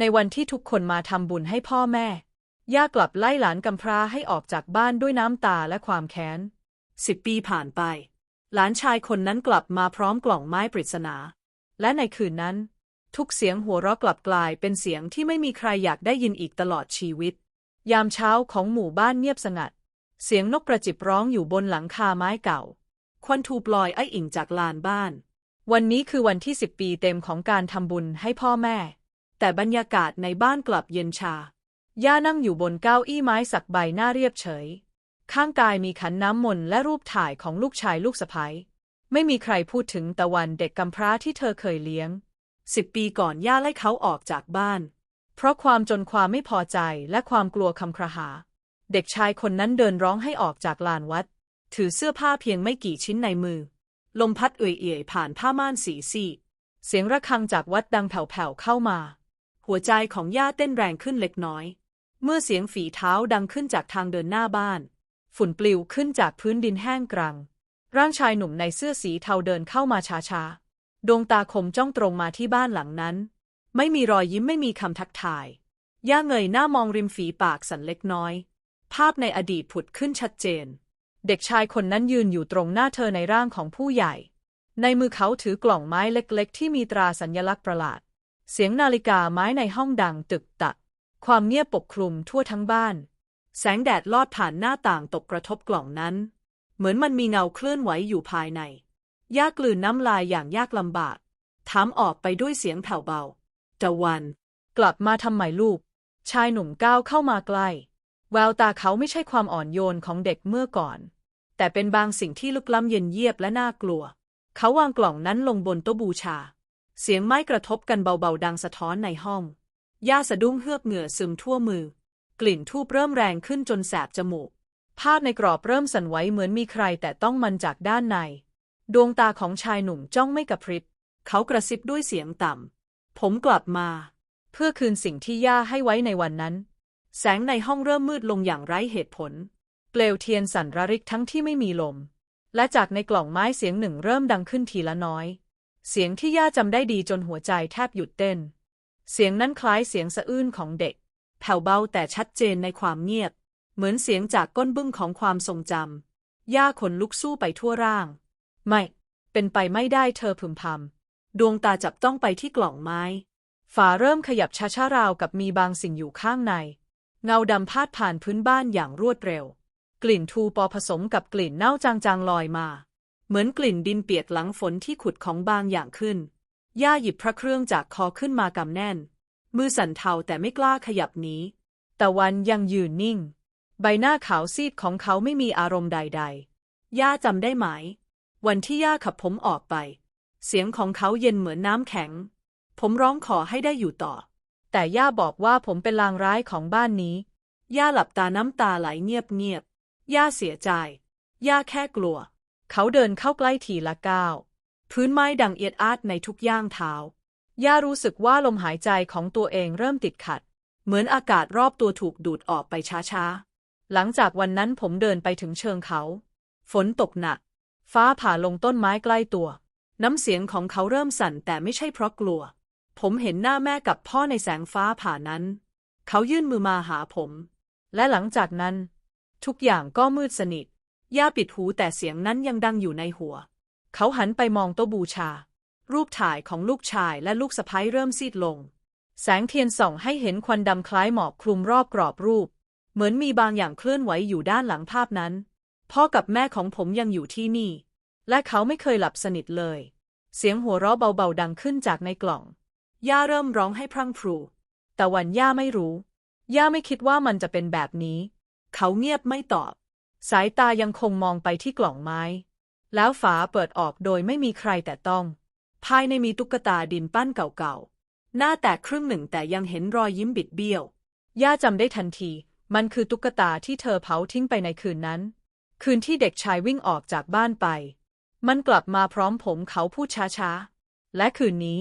ในวันที่ทุกคนมาทำบุญให้พ่อแม่ ย่ากลับไล่หลานกำพร้าให้ออกจากบ้านด้วยน้ำตาและความแค้นสิบปีผ่านไป หลานชายคนนั้นกลับมาพร้อมกล่องไม้ปริศนา และในคืนนั้น ทุกเสียงหัวเราะกลับกลายเป็นเสียงที่ไม่มีใครอยากได้ยินอีกตลอดชีวิต ยามเช้าของหมู่บ้านเงียบสงัด เสียงนกกระจิบร้องอยู่บนหลังคาไม้เก่า ควันทูปลอยไออิ่งจากลานบ้าน วันนี้คือวันที่สิบปีเต็มของการทำบุญให้พ่อแม่ แต่บรรยากาศในบ้านกลับเย็นชา ย่านั่งอยู่บนเก้าอี้ไม้สักใบหน้าเรียบเฉย ข้างกายมีขันน้ำมนต์และรูปถ่ายของลูกชายลูกสะใภ้ไม่มีใครพูดถึงตะวันเด็กกำพร้าที่เธอเคยเลี้ยงสิบปีก่อนย่าไล่เขาออกจากบ้าน เพราะความจนความไม่พอใจและความกลัวคำครหา เด็กชายคนนั้นเดินร้องให้ออกจากลานวัด ถือเสื้อผ้าเพียงไม่กี่ชิ้นในมือ ลมพัดเอื่อยๆผ่านผ้าม่านสีซีเสียงระฆังจากวัดดังแผ่วๆเข้ามา หัวใจของย่าเต้นแรงขึ้นเล็กน้อย เมื่อเสียงฝีเท้าดังขึ้นจากทางเดินหน้าบ้าน ฝุ่นปลิวขึ้นจากพื้นดินแห้งกรัง ร่างชายหนุ่มในเสื้อสีเทาเดินเข้ามาช้าๆ ดวงตาคมจ้องตรงมาที่บ้านหลังนั้น ไม่มีรอยยิ้มไม่มีคำทักทาย ย่าเงยหน้ามองริมฝีปากสันเล็กน้อย ภาพในอดีตผุดขึ้นชัดเจน เด็กชายคนนั้นยืนอยู่ตรงหน้าเธอในร่างของผู้ใหญ่ ในมือเขาถือกล่องไม้เล็กๆ ที่มีตราสัญลักษณ์ประหลาด เสียงนาฬิกาไม้ในห้องดังตึกตัก ความเงียบปกคลุมทั่วทั้งบ้าน แสงแดดลอดผ่านหน้าต่างตกกระทบกล่องนั้น เหมือนมันมีเงาเคลื่อนไหวอยู่ภายใน ยากลืนน้ำลายอย่างยากลำบาก ถามออกไปด้วยเสียงแผ่วเบาตะวัน กลับมาทำไมลูก ชายหนุ่มก้าวเข้ามาใกล้ แววตาเขาไม่ใช่ความอ่อนโยนของเด็กเมื่อก่อน แต่เป็นบางสิ่งที่ลึกล้ำเย็นเยียบและน่ากลัว เขาวางกล่องนั้นลงบนโต๊ะบูชา เสียงไม้กระทบกันเบาๆ ดังสะท้อนในห้องย่าสะดุ้งเฮือกเหงื่อซึมทั่วมือ กลิ่นทูบเริ่มแรงขึ้นจนแสบจมูก ภาพในกรอบเริ่มสั่นไหวเหมือนมีใครแต่ต้องมันจากด้านใน ดวงตาของชายหนุ่มจ้องไม่กระพริบ เขากระซิบด้วยเสียงต่ำ ผมกลับมา เพื่อคืนสิ่งที่ย่าให้ไว้ในวันนั้น แสงในห้องเริ่มมืดลงอย่างไร้เหตุผล เปลวเทียนสั่นระริกทั้งที่ไม่มีลม และจากในกล่องไม้เสียงหนึ่งเริ่มดังขึ้นทีละน้อย เสียงที่ย่าจำได้ดีจนหัวใจแทบหยุดเต้น เสียงนั้นคล้ายเสียงสะอื้นของเด็ก แผ่วเบาแต่ชัดเจนในความเงียบ เหมือนเสียงจากก้นบึ้งของความทรงจำย่าขนลุกสู้ไปทั่วร่าง ไม่ เป็นไปไม่ได้เธอพึมพำดวงตาจับต้องไปที่กล่องไม้ ฝาเริ่มขยับช้าๆราวกับมีบางสิ่งอยู่ข้างใน เงาดำพาดผ่านพื้นบ้านอย่างรวดเร็ว กลิ่นทูปอผสมกับกลิ่นเน่าจางๆลอยมา เหมือนกลิ่นดินเปียกหลังฝนที่ขุดของบางอย่างขึ้น ย่าหยิบพระเครื่องจากคอขึ้นมากำแน่น มือสั่นเทาแต่ไม่กล้าขยับหนีแต่วันยังยืนนิ่ง ใบหน้าขาวซีดของเขาไม่มีอารมณ์ใด ๆ ย่าจำได้ไหม วันที่ย่าขับผมออกไป เสียงของเขาเย็นเหมือนน้ำแข็ง ผมร้องขอให้ได้อยู่ต่อ แต่ย่าบอกว่าผมเป็นลางร้ายของบ้านนี้ ย่าหลับตาน้ำตาไหลเงียบๆ ย่าเสียใจ ย่าแค่กลัว เขาเดินเข้าใกล้ทีละก้าว พื้นไม้ดังเอียดอาดในทุกย่างเท้า ย่ารู้สึกว่าลมหายใจของตัวเองเริ่มติดขัด เหมือนอากาศรอบตัวถูกดูดออกไปช้าๆ หลังจากวันนั้นผมเดินไปถึงเชิงเขา ฝนตกหนัก ฟ้าผ่าลงต้นไม้ใกล้ตัว น้ำเสียงของเขาเริ่มสั่นแต่ไม่ใช่เพราะกลัว ผมเห็นหน้าแม่กับพ่อในแสงฟ้าผ่านั้น เขายื่นมือมาหาผม และหลังจากนั้น ทุกอย่างก็มืดสนิท ย่าปิดหูแต่เสียงนั้นยังดังอยู่ในหัว เขาหันไปมองโต๊ะบูชา รูปถ่ายของลูกชายและลูกสะใภ้เริ่มซีดลง แสงเทียนส่องให้เห็นควันดำคล้ายหมอกคลุมรอบกรอบรูป เหมือนมีบางอย่างเคลื่อนไหวอยู่ด้านหลังภาพนั้น พ่อกับแม่ของผมยังอยู่ที่นี่ และเขาไม่เคยหลับสนิทเลย เสียงหัวเราะเบาๆดังขึ้นจากในกล่อง ย่าเริ่มร้องให้พรั่งพรู แต่วันย่าไม่รู้ ย่าไม่คิดว่ามันจะเป็นแบบนี้ เขาเงียบไม่ตอบ สายตายังคงมองไปที่กล่องไม้ แล้วฝาเปิดออกโดยไม่มีใครแต่ต้อง ภายในมีตุ๊กตาดินปั้นเก่าๆ หน้าแตกครึ่งหนึ่งแต่ยังเห็นรอยยิ้มบิดเบี้ยว ย่าจำได้ทันที มันคือตุ๊กตาที่เธอเผาทิ้งไปในคืนนั้น คืนที่เด็กชายวิ่งออกจากบ้านไป มันกลับมาพร้อมผมเขาพูดช้าๆ และคืนนี้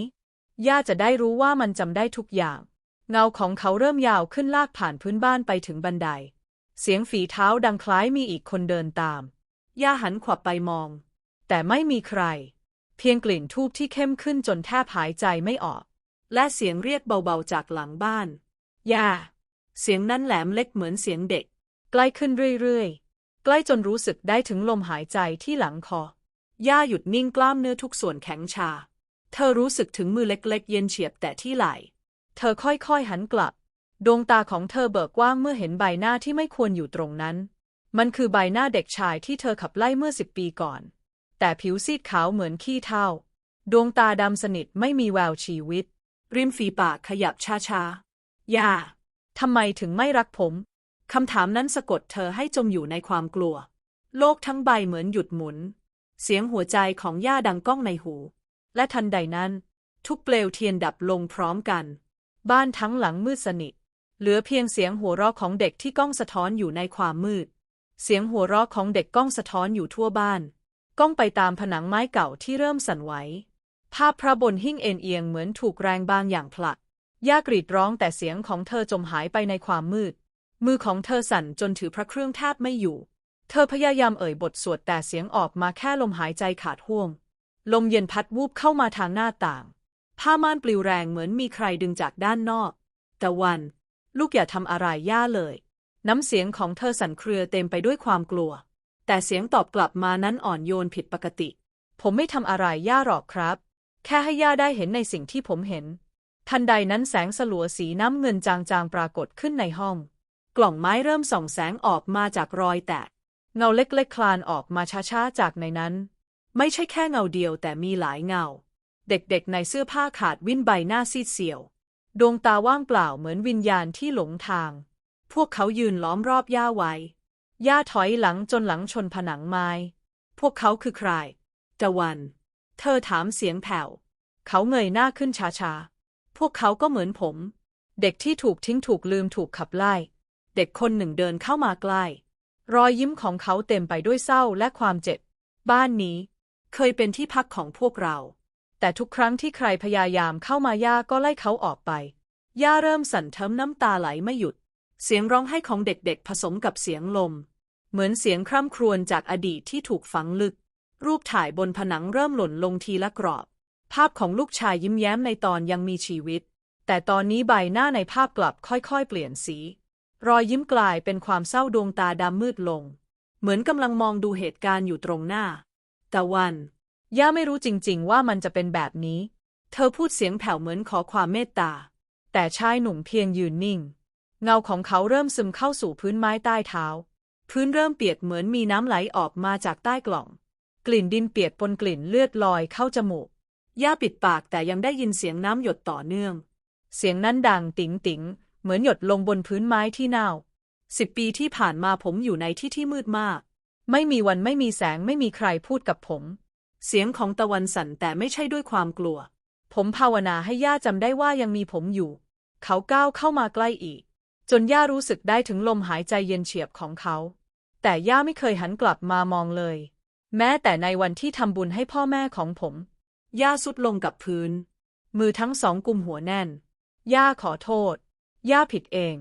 ย่าจะได้รู้ว่ามันจำได้ทุกอย่าง เงาของเขาเริ่มยาวขึ้นลากผ่านพื้นบ้านไปถึงบันได เสียงฝีเท้าดังคล้ายมีอีกคนเดินตาม ย่าหันขวับไปมอง แต่ไม่มีใคร เพียงกลิ่นทูบที่เข้มขึ้นจนแทบหายใจไม่ออก และเสียงเรียกเบาๆจากหลังบ้าน ย่า เสียงนั้นแหลมเล็กเหมือนเสียงเด็ก ใกล้ขึ้นเรื่อยๆ ใกล้จนรู้สึกได้ถึงลมหายใจที่หลังคอย่าหยุดนิ่งกล้ามเนื้อทุกส่วนแข็งชา เธอรู้สึกถึงมือเล็กๆ เย็นเฉียบแต่ที่ไหล่ เธอค่อยๆหันกลับ ดวงตาของเธอเบิกกว้างเมื่อเห็นใบหน้าที่ไม่ควรอยู่ตรงนั้น มันคือใบหน้าเด็กชายที่เธอขับไล่เมื่อสิบปีก่อน แต่ผิวซีดขาวเหมือนขี้เถ้า ดวงตาดำสนิทไม่มีแววชีวิต ริมฝีปากขยับช้าๆย่า ทำไมถึงไม่รักผม คำถามนั้นสะกดเธอให้จมอยู่ในความกลัว โลกทั้งใบเหมือนหยุดหมุน เสียงหัวใจของย่าดังก้องในหู และทันใดนั้น ทุกเปลวเทียนดับลงพร้อมกัน บ้านทั้งหลังมืดสนิท เหลือเพียงเสียงหัวเราะของเด็กที่ก้องสะท้อนอยู่ในความมืด เสียงหัวเราะของเด็กก้องสะท้อนอยู่ทั่วบ้าน ก้องไปตามผนังไม้เก่าที่เริ่มสั่นไหว ภาพพระบนหิ้งเอ็นเอียงเหมือนถูกแรงบางอย่างผลักย่ากรีดร้องแต่เสียงของเธอจมหายไปในความมืด มือของเธอสั่นจนถือพระเครื่องแทบไม่อยู่ เธอพยายามเอ่ยบทสวดแต่เสียงออกมาแค่ลมหายใจขาดห่วง ลมเย็นพัดวูบเข้ามาทางหน้าต่าง ผ้าม่านปลิวแรงเหมือนมีใครดึงจากด้านนอกแต่วัน ลูกอย่าทำอะไรย่าเลย น้ำเสียงของเธอสั่นเครือเต็มไปด้วยความกลัว แต่เสียงตอบกลับมานั้นอ่อนโยนผิดปกติ ผมไม่ทำอะไรย่าหรอกครับ แค่ให้ย่าได้เห็นในสิ่งที่ผมเห็น ทันใดนั้นแสงสลัวสีน้ำเงินจางๆปรากฏขึ้นในห้อง กล่องไม้เริ่มส่องแสงออกมาจากรอยแตก เงาเล็กๆคลานออกมาช้าๆจากในนั้น ไม่ใช่แค่เงาเดียวแต่มีหลายเงา เด็กๆในเสื้อผ้าขาดวิ่นใบหน้าซีดเซียว ดวงตาว่างเปล่าเหมือนวิญญาณที่หลงทาง พวกเขายืนล้อมรอบย่าไว้ย่าถอยหลังจนหลังชนผนังไม้ พวกเขาคือใครตะวัน เธอถามเสียงแผ่ว เขาเงยหน้าขึ้นช้าๆ พวกเขาก็เหมือนผม เด็กที่ถูกทิ้งถูกลืมถูกขับไล่ เด็กคนหนึ่งเดินเข้ามาใกล้ รอยยิ้มของเขาเต็มไปด้วยเศร้าและความเจ็บ บ้านนี้ เคยเป็นที่พักของพวกเรา แต่ทุกครั้งที่ใครพยายามเข้ามาย่าก็ไล่เขาออกไป ย่าเริ่มสั่นเทิมน้ำตาไหลไม่หยุด เสียงร้องไห้ของเด็กๆ ผสมกับเสียงลม เหมือนเสียงคร่ำครวญจากอดีตที่ถูกฝังลึก รูปถ่ายบนผนังเริ่มหล่นลงทีละกรอบ ภาพของลูกชายยิ้มแย้มในตอนยังมีชีวิต แต่ตอนนี้ใบหน้าในภาพกลับค่อยๆ เปลี่ยนสี รอยยิ้มกลายเป็นความเศร้าดวงตาดำมืดลง เหมือนกำลังมองดูเหตุการณ์อยู่ตรงหน้าแต่วัน ย่าไม่รู้จริง ๆ ว่ามันจะเป็นแบบนี้ เธอพูดเสียงแผ่วเหมือนขอความเมตตา แต่ชายหนุ่มเพียงยืนนิ่ง เงาของเขาเริ่มซึมเข้าสู่พื้นไม้ใต้เท้า พื้นเริ่มเปียกเหมือนมีน้ำไหลออกมาจากใต้กล่อง กลิ่นดินเปียกปนกลิ่นเลือดลอยเข้าจมูก ย่าปิดปากแต่ยังได้ยินเสียงน้ำหยดต่อเนื่อง เสียงนั้นดังติ๋งติ๋งเหมือนหยดลงบนพื้นไม้ที่เน่าสิบปีที่ผ่านมาผมอยู่ในที่ที่มืดมาก ไม่มีวันไม่มีแสงไม่มีใครพูดกับผม เสียงของตะวันสั่นแต่ไม่ใช่ด้วยความกลัว ผมภาวนาให้ย่าจำได้ว่ายังมีผมอยู่ เขาก้าวเข้ามาใกล้อีก จนย่ารู้สึกได้ถึงลมหายใจเย็นเฉียบของเขา แต่ย่าไม่เคยหันกลับมามองเลย แม้แต่ในวันที่ทำบุญให้พ่อแม่ของผม ย่าสุดลงกับพื้น มือทั้งสองกุมหัวแน่น ย่าขอโทษ ย่าผิดเอง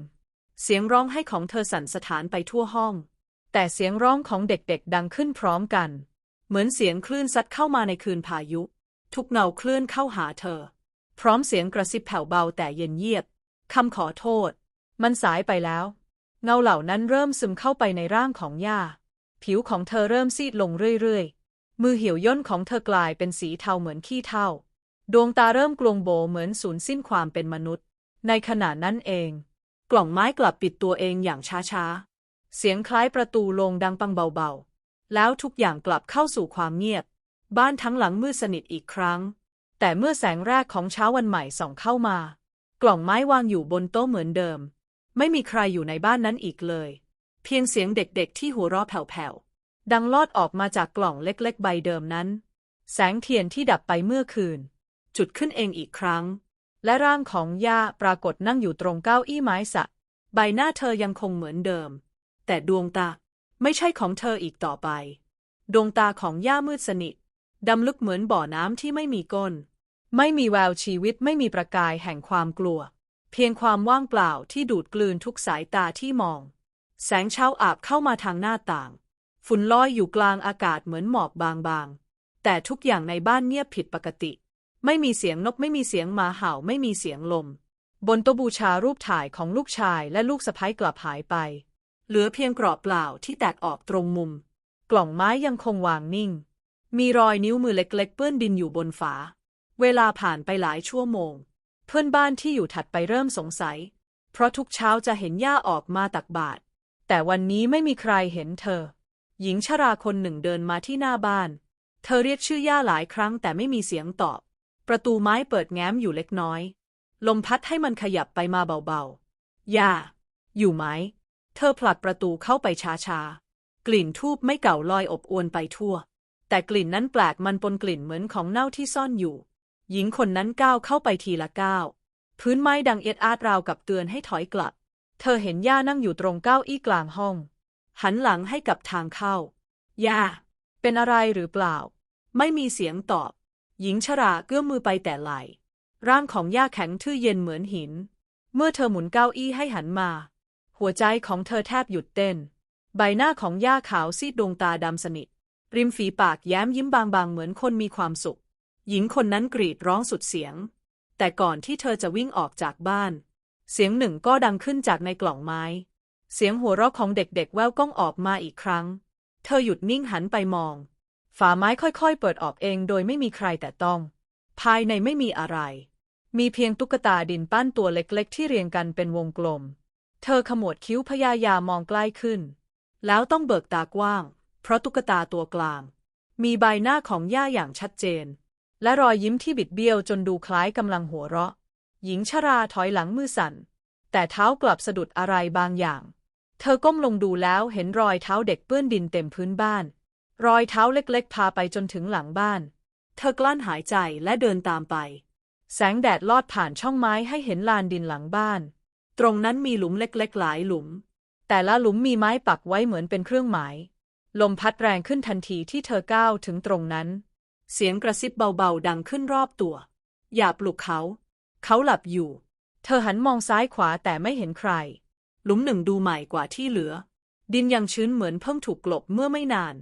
เสียงร้องไห้ของเธอสั่นสถานไปทั่วห้อง แต่เสียงร้องของเด็กๆดังขึ้นพร้อมกัน เหมือนเสียงคลื่นซัดเข้ามาในคืนพายุ ทุกเงาคลื่นเข้าหาเธอ พร้อมเสียงกระซิบแผ่วเบาแต่เย็นเยียบคำขอโทษ มันสายไปแล้ว เงาเหล่านั้นเริ่มซึมเข้าไปในร่างของย่า ผิวของเธอเริ่มซีดลงเรื่อยๆ มือเหี่ยวย่นของเธอกลายเป็นสีเทาเหมือนขี้เถ้า ดวงตาเริ่มกลวงโบเหมือนสูญสิ้นความเป็นมนุษย์ ในขณะนั้นเอง กล่องไม้กลับปิดตัวเองอย่างช้าๆ เสียงคล้ายประตูลงดังปังเบาๆ แล้วทุกอย่างกลับเข้าสู่ความเงียบ บ้านทั้งหลังมืดสนิทอีกครั้ง แต่เมื่อแสงแรกของเช้าวันใหม่ส่องเข้ามา กล่องไม้วางอยู่บนโต๊ะเหมือนเดิม ไม่มีใครอยู่ในบ้านนั้นอีกเลย เพียงเสียงเด็กๆ ที่หัวเราะแผ่วๆ ดังลอดออกมาจากกล่องเล็กๆ ใบเดิมนั้น แสงเทียนที่ดับไปเมื่อคืน จุดขึ้นเองอีกครั้ง และร่างของย่าปรากฏนั่งอยู่ตรงเก้าอี้ไม้สัก ใบหน้าเธอยังคงเหมือนเดิม แต่ดวงตา ไม่ใช่ของเธออีกต่อไป ดวงตาของย่ามืดสนิท ดำลึกเหมือนบ่อน้ำที่ไม่มีก้น ไม่มีแววชีวิตไม่มีประกายแห่งความกลัว เพียงความว่างเปล่าที่ดูดกลืนทุกสายตาที่มอง แสงเช้าอาบเข้ามาทางหน้าต่าง ฝุ่นลอยอยู่กลางอากาศเหมือนหมอกบางๆ แต่ทุกอย่างในบ้านเงียบผิดปกติ ไม่มีเสียงนกไม่มีเสียงหมาเห่าไม่มีเสียงลม บนโต๊ะบูชารูปถ่ายของลูกชายและลูกสะใภ้กลับหายไป เหลือเพียงกรอบเปล่าที่แตกออกตรงมุม กล่องไม้ยังคงวางนิ่ง มีรอยนิ้วมือเล็กๆเปื้อนดินอยู่บนฝา เวลาผ่านไปหลายชั่วโมง เพื่อนบ้านที่อยู่ถัดไปเริ่มสงสัย เพราะทุกเช้าจะเห็นย่าออกมาตักบาตรแต่วันนี้ไม่มีใครเห็นเธอ หญิงชราคนหนึ่งเดินมาที่หน้าบ้าน เธอเรียกชื่อย่าหลายครั้งแต่ไม่มีเสียงตอบ ประตูไม้เปิดแง้มอยู่เล็กน้อย ลมพัดให้มันขยับไปมาเบาๆ ย่า อยู่ไหม เธอผลักประตูเข้าไปช้าๆ กลิ่นทูบไม่เก่าลอยอบอวนไปทั่ว แต่กลิ่นนั้นแปลกมันปนกลิ่นเหมือนของเน่าที่ซ่อนอยู่ หญิงคนนั้นก้าวเข้าไปทีละก้าว พื้นไม้ดังเอียดอาดราวกับเตือนให้ถอยกลับ เธอเห็นย่านั่งอยู่ตรงเก้าอี้กลางห้อง หันหลังให้กับทางเข้า ย่า เป็นอะไรหรือเปล่า ไม่มีเสียงตอบ หญิงชราเกื้อมมือไปแต่ไหล ร่างของย่าแข็งทื่อเย็นเหมือนหิน เมื่อเธอหมุนเก้าอี้ให้หันมา หัวใจของเธอแทบหยุดเต้น ใบหน้าของย่าขาวซีดดวงตาดำสนิท ริมฝีปากแย้มยิ้มบางๆ เหมือนคนมีความสุข หญิงคนนั้นกรีดร้องสุดเสียง แต่ก่อนที่เธอจะวิ่งออกจากบ้าน เสียงหนึ่งก็ดังขึ้นจากในกล่องไม้ เสียงหัวเราะของเด็กๆ แววก้องออกมาอีกครั้ง เธอหยุดนิ่งหันไปมอง ฝาไม้ค่อยๆ เปิดออกเองโดยไม่มีใครแต่ต้อง ภายในไม่มีอะไร มีเพียงตุ๊กตาดินปั้นตัวเล็กๆ ที่เรียงกันเป็นวงกลม เธอขมวดคิ้วพยายามมองใกล้ขึ้น แล้วต้องเบิกตากว้าง เพราะตุ๊กตาตัวกลาง มีใบหน้าของย่าอย่างชัดเจน และรอยยิ้มที่บิดเบี้ยวจนดูคล้ายกำลังหัวเราะ หญิงชราถอยหลังมือสั่น แต่เท้ากลับสะดุดอะไรบางอย่าง เธอก้มลงดูแล้วเห็นรอยเท้าเด็กเปื้อนดินเต็มพื้นบ้าน รอยเท้าเล็กๆ พาไปจนถึงหลังบ้าน เธอกลั้นหายใจและเดินตามไป แสงแดดลอดผ่านช่องไม้ให้เห็นลานดินหลังบ้าน ตรงนั้นมีหลุมเล็กๆหลายหลุม แต่ละหลุมมีไม้ปักไว้เหมือนเป็นเครื่องหมาย ลมพัดแรงขึ้นทันทีที่เธอก้าวถึงตรงนั้น เสียงกระซิบเบาๆดังขึ้นรอบตัว อย่าปลุกเขา เขาหลับอยู่ เธอหันมองซ้ายขวาแต่ไม่เห็นใคร หลุมหนึ่งดูใหม่กว่าที่เหลือ ดินยังชื้นเหมือนเพิ่งถูกกลบเมื่อไม่นาน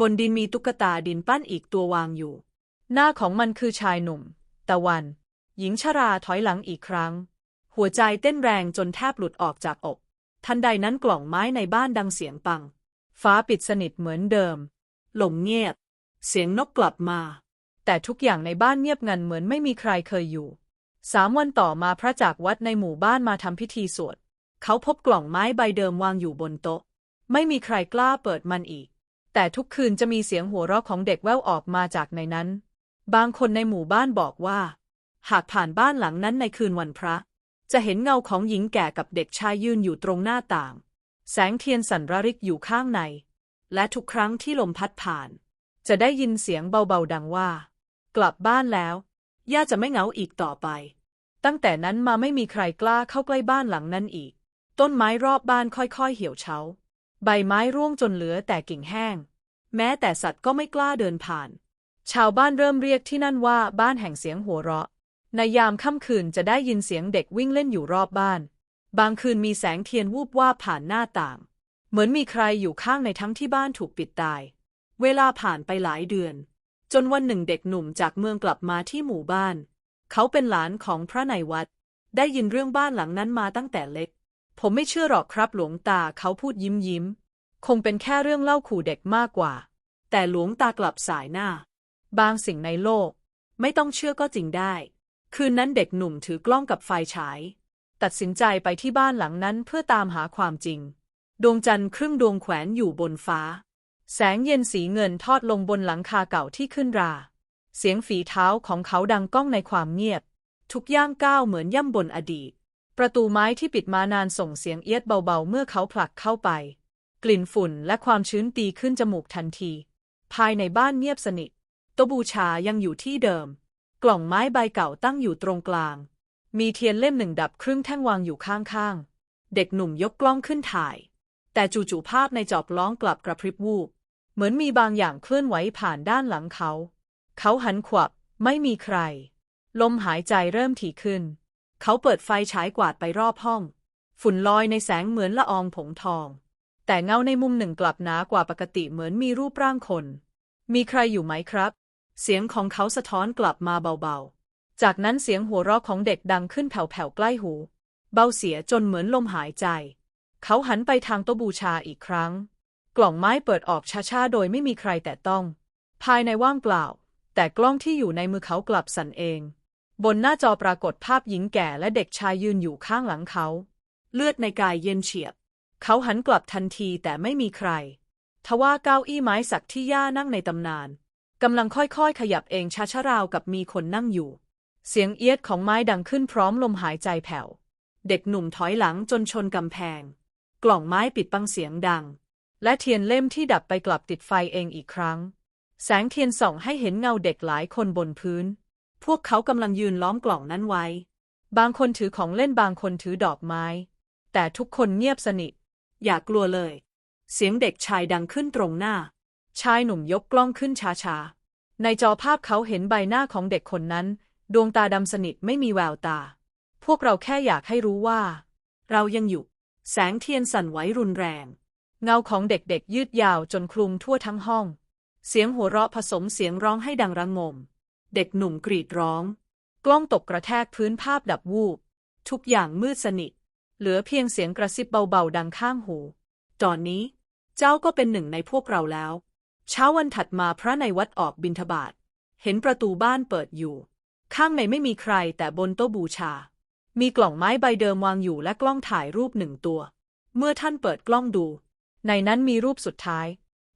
บนดินมีตุ๊กตาดินปั้นอีกตัววางอยู่ หน้าของมันคือชายหนุ่ม ตะวัน หญิงชราถอยหลังอีกครั้ง หัวใจเต้นแรงจนแทบหลุดออกจากอก ทันใดนั้นกล่องไม้ในบ้านดังเสียงปัง ฟ้าปิดสนิทเหมือนเดิม หลมเงียบ เสียงนกกลับมา แต่ทุกอย่างในบ้านเงียบงันเหมือนไม่มีใครเคยอยู่ สามวันต่อมาพระจากวัดในหมู่บ้านมาทำพิธีสวด เขาพบกล่องไม้ใบเดิมวางอยู่บนโต๊ะ ไม่มีใครกล้าเปิดมันอีก แต่ทุกคืนจะมีเสียงหัวเราะของเด็กแว่วออกมาจากในนั้น บางคนในหมู่บ้านบอกว่า หากผ่านบ้านหลังนั้นในคืนวันพระ จะเห็นเงาของหญิงแก่กับเด็กชายยืนอยู่ตรงหน้าต่าง แสงเทียนสั่นระริกอยู่ข้างใน และทุกครั้งที่ลมพัดผ่าน จะได้ยินเสียงเบาๆดังว่า กลับบ้านแล้ว ย่าจะไม่เหงาอีกต่อไป ตั้งแต่นั้นมาไม่มีใครกล้าเข้าใกล้บ้านหลังนั้นอีก ต้นไม้รอบบ้านค่อยๆเหี่ยวเฉา ใบไม้ร่วงจนเหลือแต่กิ่งแห้ง แม้แต่สัตว์ก็ไม่กล้าเดินผ่าน ชาวบ้านเริ่มเรียกที่นั่นว่าบ้านแห่งเสียงหัวเราะ ในยามค่ำคืนจะได้ยินเสียงเด็กวิ่งเล่นอยู่รอบบ้าน บางคืนมีแสงเทียนวูบวาบผ่านหน้าต่าง เหมือนมีใครอยู่ข้างในทั้งที่บ้านถูกปิดตาย เวลาผ่านไปหลายเดือน จนวันหนึ่งเด็กหนุ่มจากเมืองกลับมาที่หมู่บ้าน เขาเป็นหลานของพระในวัด ได้ยินเรื่องบ้านหลังนั้นมาตั้งแต่เล็ก ผมไม่เชื่อหรอกครับหลวงตาเขาพูดยิ้มยิ้ม คงเป็นแค่เรื่องเล่าขู่เด็กมากกว่า แต่หลวงตากลับสายหน้า บางสิ่งในโลก ไม่ต้องเชื่อก็จริงได้ คืนนั้นเด็กหนุ่มถือกล้องกับไฟฉาย ตัดสินใจไปที่บ้านหลังนั้นเพื่อตามหาความจริง ดวงจันทร์ครึ่งดวงแขวนอยู่บนฟ้า แสงเย็นสีเงินทอดลงบนหลังคาเก่าที่ขึ้นรา เสียงฝีเท้าของเขาดังก้องในความเงียบ ทุกย่างก้าวเหมือนย่ำบนอดีต ประตูไม้ที่ปิดมานานส่งเสียงเอียดเบาๆ เมื่อเขาผลักเข้าไป กลิ่นฝุ่นและความชื้นตีขึ้นจมูกทันที ภายในบ้านเงียบสนิทโตบูชายังอยู่ที่เดิม กล่องไม้ใบเก่าตั้งอยู่ตรงกลาง มีเทียนเล่มหนึ่งดับครึ่งแท่งวางอยู่ข้างๆ เด็กหนุ่มยกกล้องขึ้นถ่าย แต่จู่ๆภาพในจอบล้องกลับกระพริบวูบ เหมือนมีบางอย่างเคลื่อนไหวผ่านด้านหลังเขา เขาหันขวับ ไม่มีใคร ลมหายใจเริ่มถี่ขึ้น เขาเปิดไฟฉายกวาดไปรอบห้อง ฝุ่นลอยในแสงเหมือนละอองผงทอง แต่เงาในมุมหนึ่งกลับหนากว่าปกติเหมือนมีรูปร่างคน มีใครอยู่ไหมครับ เสียงของเขาสะท้อนกลับมาเบาๆ จากนั้นเสียงหัวเราะของเด็กดังขึ้นแผ่วๆใกล้หู เบาเสียจนเหมือนลมหายใจ เขาหันไปทางโต๊ะบูชาอีกครั้ง กล่องไม้เปิดออกช้าๆ โดยไม่มีใครแตะต้อง ภายในว่างเปล่า แต่กล้องที่อยู่ในมือเขากลับสั่นเอง บนหน้าจอปรากฏภาพหญิงแก่และเด็กชายยืนอยู่ข้างหลังเขา เลือดในกายเย็นเฉียบ เขาหันกลับทันทีแต่ไม่มีใคร ทว่าเก้าอี้ไม้สักที่ย่านั่งในตำนาน กำลังค่อยๆ ขยับเองช้าๆราวกับมีคนนั่งอยู่ เสียงเอียดของไม้ดังขึ้นพร้อมลมหายใจแผ่ว เด็กหนุ่มถอยหลังจนชนกำแพง กล่องไม้ปิดบังเสียงดัง และเทียนเล่มที่ดับไปกลับติดไฟเองอีกครั้ง แสงเทียนส่องให้เห็นเงาเด็กหลายคนบนพื้น พวกเขากำลังยืนล้อมกล่องนั้นไว้ บางคนถือของเล่นบางคนถือดอกไม้ แต่ทุกคนเงียบสนิท อย่ากลัวเลย เสียงเด็กชายดังขึ้นตรงหน้า ชายหนุ่มยกกล้องขึ้นช้าๆ ในจอภาพเขาเห็นใบหน้าของเด็กคนนั้น ดวงตาดำสนิทไม่มีแววตา พวกเราแค่อยากให้รู้ว่า เรายังอยู่ แสงเทียนสั่นไหวรุนแรง เงาของเด็กๆยืดยาวจนคลุมทั่วทั้งห้อง เสียงหัวเราะผสมเสียงร้องให้ดังระงม เด็กหนุ่มกรีดร้อง กล้องตกกระแทกพื้นภาพดับวูบ ทุกอย่างมืดสนิท เหลือเพียงเสียงกระซิบเบาๆดังข้างหู ตอนนี้ เจ้าก็เป็นหนึ่งในพวกเราแล้ว เช้าวันถัดมาพระในวัดออกบิณฑบาตเห็นประตูบ้านเปิดอยู่ ข้างในไม่มีใครแต่บนโต๊ะบูชา มีกล่องไม้ใบเดิมวางอยู่และกล้องถ่ายรูปหนึ่งตัว เมื่อท่านเปิดกล้องดู ในนั้นมีรูปสุดท้าย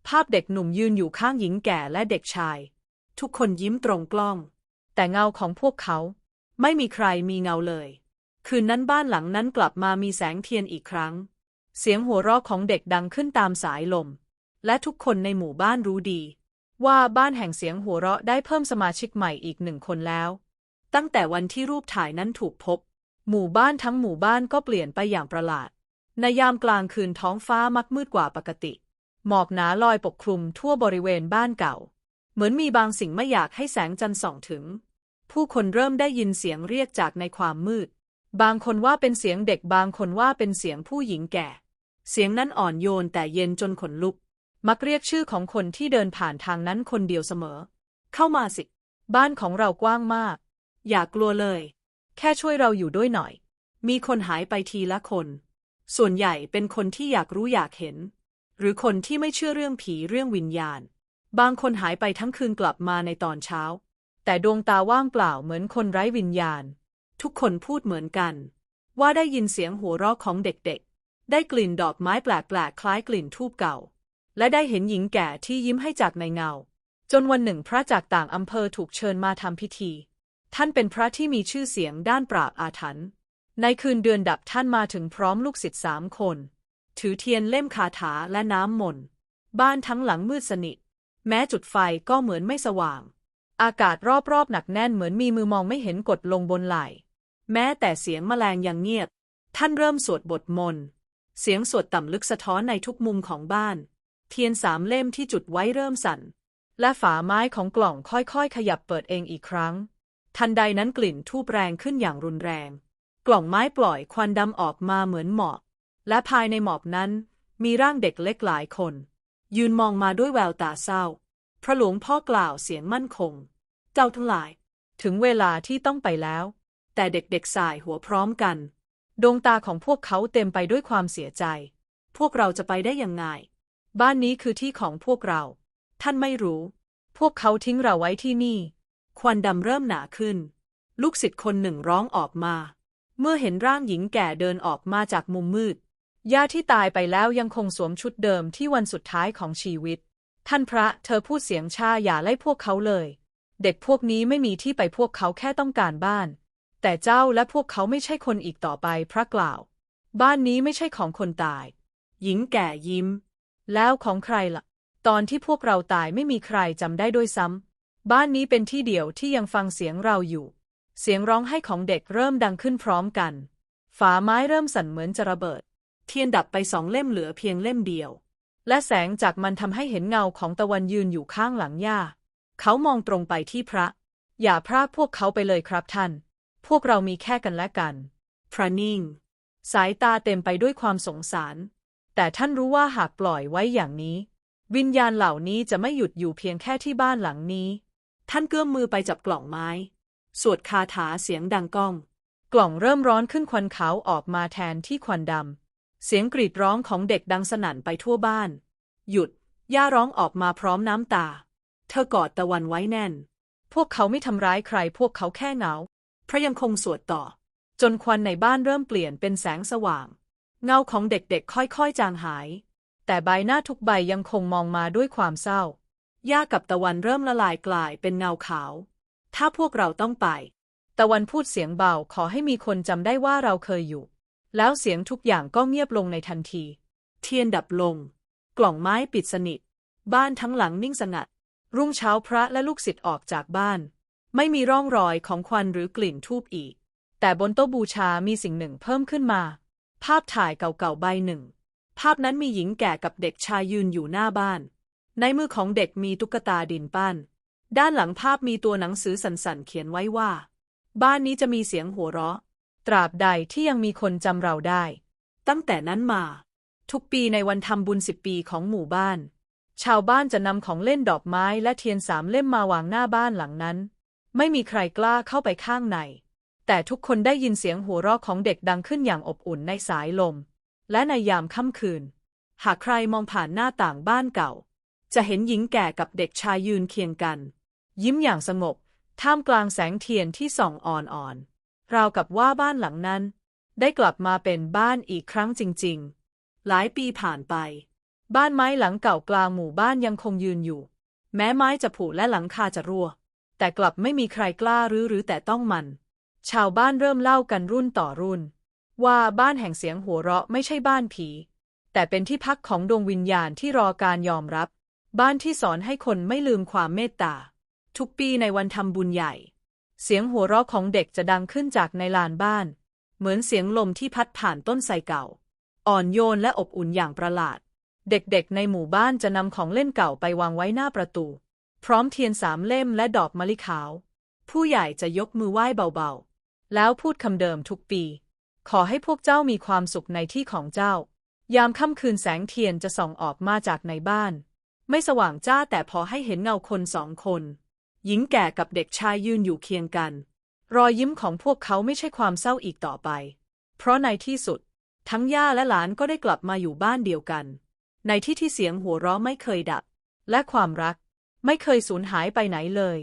ภาพเด็กหนุ่มยืนอยู่ข้างหญิงแก่และเด็กชาย ทุกคนยิ้มตรงกล้อง แต่เงาของพวกเขา ไม่มีใครมีเงาเลย คืนนั้นบ้านหลังนั้นกลับมามีแสงเทียนอีกครั้ง เสียงหัวเราะของเด็กดังขึ้นตามสายลม และทุกคนในหมู่บ้านรู้ดี ว่าบ้านแห่งเสียงหัวเราะได้เพิ่มสมาชิกใหม่อีกหนึ่งคนแล้ว ตั้งแต่วันที่รูปถ่ายนั้นถูกพบ หมู่บ้านทั้งหมู่บ้านก็เปลี่ยนไปอย่างประหลาด ในยามกลางคืนท้องฟ้ามักมืดกว่าปกติ หมอกหนาลอยปกคลุมทั่วบริเวณบ้านเก่า เหมือนมีบางสิ่งไม่อยากให้แสงจันทร์ส่องถึง ผู้คนเริ่มได้ยินเสียงเรียกจากในความมืด บางคนว่าเป็นเสียงเด็กบางคนว่าเป็นเสียงผู้หญิงแก่ เสียงนั้นอ่อนโยนแต่เย็นจนขนลุก มักเรียกชื่อของคนที่เดินผ่านทางนั้นคนเดียวเสมอ เข้ามาสิ บ้านของเรากว้างมาก อย่ากลัวเลย แค่ช่วยเราอยู่ด้วยหน่อย มีคนหายไปทีละคน ส่วนใหญ่เป็นคนที่อยากรู้อยากเห็น หรือคนที่ไม่เชื่อเรื่องผีเรื่องวิญญาณ บางคนหายไปทั้งคืนกลับมาในตอนเช้า แต่ดวงตาว่างเปล่าเหมือนคนไร้วิญญาณ ทุกคนพูดเหมือนกัน ว่าได้ยินเสียงหัวเราะของเด็กๆ ได้กลิ่นดอกไม้แปลกๆคล้ายกลิ่นทูบเก่า และได้เห็นหญิงแก่ที่ยิ้มให้จากในเงา จนวันหนึ่งพระจากต่างอำเภอถูกเชิญมาทำพิธี ท่านเป็นพระที่มีชื่อเสียงด้านปราบอาถรรพ์ในคืนเดือนดับท่านมาถึงพร้อมลูกศิษย์สามคน ถือเทียนเล่มคาถาและน้ำมนต์บ้านทั้งหลังมืดสนิท แม้จุดไฟก็เหมือนไม่สว่าง อากาศรอบๆหนักแน่นเหมือนมีมือมองไม่เห็นกดลงบนไหล่แม้แต่เสียงแมลงยังเงียบ ท่านเริ่มสวดบทมนต์ เสียงสวดต่ำลึกสะท้อนในทุกมุมของบ้าน เทียนสามเล่มที่จุดไว้เริ่มสั่น และฝาไม้ของกล่องค่อยๆ ขยับเปิดเองอีกครั้ง ทันใดนั้นกลิ่นทูบแรงขึ้นอย่างรุนแรง กล่องไม้ปล่อยควันดำออกมาเหมือนหมอก และภายในหมอกนั้น มีร่างเด็กเล็กหลายคน ยืนมองมาด้วยแววตาเศร้า พระหลวงพ่อกล่าวเสียงมั่นคง เจ้าทั้งหลาย ถึงเวลาที่ต้องไปแล้ว แต่เด็กๆสายหัวพร้อมกัน ดวงตาของพวกเขาเต็มไปด้วยความเสียใจ พวกเราจะไปได้ยังไง บ้านนี้คือที่ของพวกเรา ท่านไม่รู้ พวกเขาทิ้งเราไว้ที่นี่ ควันดำเริ่มหนาขึ้น ลูกศิษย์คนหนึ่งร้องออกมา เมื่อเห็นร่างหญิงแก่เดินออกมาจากมุมมืดย่าที่ตายไปแล้วยังคงสวมชุดเดิมที่วันสุดท้ายของชีวิต ท่านพระเธอพูดเสียงชาอย่าไล่พวกเขาเลย เด็กพวกนี้ไม่มีที่ไปพวกเขาแค่ต้องการบ้าน แต่เจ้าและพวกเขาไม่ใช่คนอีกต่อไปพระกล่าว บ้านนี้ไม่ใช่ของคนตาย หญิงแก่ยิ้ม แล้วของใครล่ะ ตอนที่พวกเราตายไม่มีใครจำได้ด้วยซ้ำ บ้านนี้เป็นที่เดียวที่ยังฟังเสียงเราอยู่ เสียงร้องไห้ของเด็กเริ่มดังขึ้นพร้อมกัน ฝาไม้เริ่มสั่นเหมือนจะระเบิด เทียนดับไปสองเล่มเหลือเพียงเล่มเดียว และแสงจากมันทำให้เห็นเงาของตะวันยืนอยู่ข้างหลังย่า เขามองตรงไปที่พระ อย่าพรากพวกเขาไปเลยครับท่าน พวกเรามีแค่กันและกัน พระนิ่ง สายตาเต็มไปด้วยความสงสาร แต่ท่านรู้ว่าหากปล่อยไว้อย่างนี้ วิญญาณเหล่านี้จะไม่หยุดอยู่เพียงแค่ที่บ้านหลังนี้ ท่านเกื้อมมือไปจับกล่องไม้ สวดคาถาเสียงดังก้อง กล่องเริ่มร้อนขึ้นควันขาวออกมาแทนที่ควันดำ เสียงกรีดร้องของเด็กดังสนั่นไปทั่วบ้าน หยุด ย่าร้องออกมาพร้อมน้ำตา เธอกอดตะวันไว้แน่น พวกเขาไม่ทำร้ายใคร พวกเขาแค่เหงา พระยังคงสวดต่อ จนควันในบ้านเริ่มเปลี่ยนเป็นแสงสว่าง เงาของเด็กๆ ค่อยๆ จางหาย แต่ใบหน้าทุกใบยังคงมองมาด้วยความเศร้าย่ากับตะวันเริ่มละลายกลายเป็นเงาขาว ถ้าพวกเราต้องไป ตะวันพูดเสียงเบาขอให้มีคนจำได้ว่าเราเคยอยู่ แล้วเสียงทุกอย่างก็เงียบลงในทันที เทียนดับลง กล่องไม้ปิดสนิท บ้านทั้งหลังนิ่งสงัด รุ่งเช้าพระและลูกศิษย์ออกจากบ้าน ไม่มีร่องรอยของควันหรือกลิ่นทูบอีก แต่บนโต๊ะบูชามีสิ่งหนึ่งเพิ่มขึ้นมา ภาพถ่ายเก่าๆใบหนึ่ง ภาพนั้นมีหญิงแก่กับเด็กชายยืนอยู่หน้าบ้าน ในมือของเด็กมีตุ๊กตาดินปั้น ด้านหลังภาพมีตัวหนังสือสันๆ เขียนไว้ว่า บ้านนี้จะมีเสียงหัวเราะ ตราบใดที่ยังมีคนจำเราได้ ตั้งแต่นั้นมา ทุกปีในวันทำบุญสิบปีของหมู่บ้าน ชาวบ้านจะนำของเล่นดอกไม้และเทียนสามเล่มมาวางหน้าบ้านหลังนั้น ไม่มีใครกล้าเข้าไปข้างใน แต่ทุกคนได้ยินเสียงหัวเราะของเด็กดังขึ้นอย่างอบอุ่นในสายลม และในยามค่ำคืน หากใครมองผ่านหน้าต่างบ้านเก่า จะเห็นหญิงแก่กับเด็กชายยืนเคียงกัน ยิ้มอย่างสงบ ท่ามกลางแสงเทียนที่ส่องอ่อนๆราวกับว่าบ้านหลังนั้น ได้กลับมาเป็นบ้านอีกครั้งจริง ๆ หลายปีผ่านไป บ้านไม้หลังเก่ากลางหมู่บ้านยังคงยืนอยู่ แม้ไม้จะผุและหลังคาจะรั่ว แต่กลับไม่มีใครกล้ารื้อหรือแต่ต้องมัน ชาวบ้านเริ่มเล่ากันรุ่นต่อรุ่น ว่าบ้านแห่งเสียงหัวเราะไม่ใช่บ้านผี แต่เป็นที่พักของดวงวิญญาณที่รอการยอมรับ บ้านที่สอนให้คนไม่ลืมความเมตตา ทุกปีในวันทำบุญใหญ่ เสียงหัวเราะของเด็กจะดังขึ้นจากในลานบ้าน เหมือนเสียงลมที่พัดผ่านต้นไทรเก่า อ่อนโยนและอบอุ่นอย่างประหลาด เด็กๆ ในหมู่บ้านจะนำของเล่นเก่าไปวางไว้หน้าประตู พร้อมเทียนสามเล่มและดอกมะลิขาว ผู้ใหญ่จะยกมือไหว้เบาๆ แล้วพูดคำเดิมทุกปี ขอให้พวกเจ้ามีความสุขในที่ของเจ้า ยามค่ำคืนแสงเทียนจะส่องออกมาจากในบ้าน ไม่สว่างจ้าแต่พอให้เห็นเงาคนสองคน หญิงแก่กับเด็กชายยืนอยู่เคียงกัน รอยยิ้มของพวกเขาไม่ใช่ความเศร้าอีกต่อไป เพราะในที่สุด ทั้งย่าและหลานก็ได้กลับมาอยู่บ้านเดียวกัน ในที่ที่เสียงหัวเราะไม่เคยดับ และความรัก ไม่เคยสูญหายไปไหนเลย